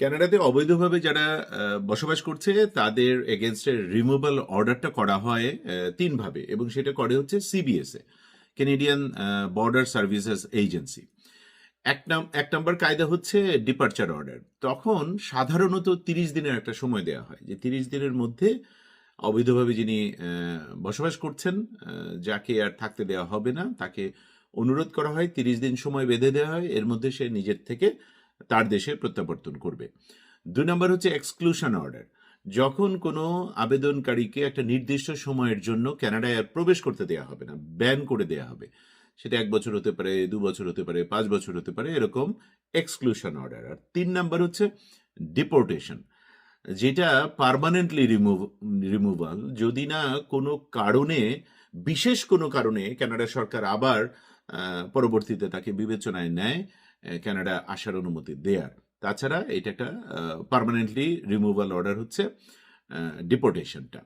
কানাডাতে অবৈধভাবে যারা বসবাস করছে, তাদের এগেনস্টে রিমুভাল অর্ডারটা করা হয় তিনভাবে এবং সেটা করে হচ্ছে CBS A Canadian border services agency এক নাম, এক নম্বর কায়দা হচ্ছে ডিপার্চার অর্ডার তখন সাধারণত তিরিশ দিনের একটা সময় দেওয়া হয়, যে তিরিশ দিনের মধ্যে অবৈধভাবে যিনি বসবাস করছেন যাকে আর থাকতে দেওয়া হবে না, তাকে অনুরোধ করা হয়, তিরিশ দিন সময় বেঁধে দেওয়া হয়, এর মধ্যে সে নিজের থেকে তার দেশে প্রত্যাবর্তন করবে। দুই নম্বর হচ্ছে এক্সক্লুশন অর্ডার যখন কোনো আবেদনকারীকে একটা নির্দিষ্ট সময়ের জন্য কানাডায় আর প্রবেশ করতে দেওয়া হবে না ব্যান করে দেওয়া হবে, সেটা এক বছর হতে পারে, দু বছর হতে পারে, পাঁচ বছর হতে পারে, এরকম এক্সক্লুশন অর্ডার আর তিন নাম্বার হচ্ছে ডিপোর্টেশন যেটা পার্মানেন্টলি রিমুভ রিমুভাল যদি না কোনো কারণে, বিশেষ কোনো কারণে কানাডা সরকার আবার পরবর্তীতে তাকে বিবেচনায় নেয় কানাডা আসার অনুমতি দেয়ার। তাছাড়া এটা একটা পারমানেন্টলি রিমুভাল অর্ডার হচ্ছে ডিপোর্টেশনটা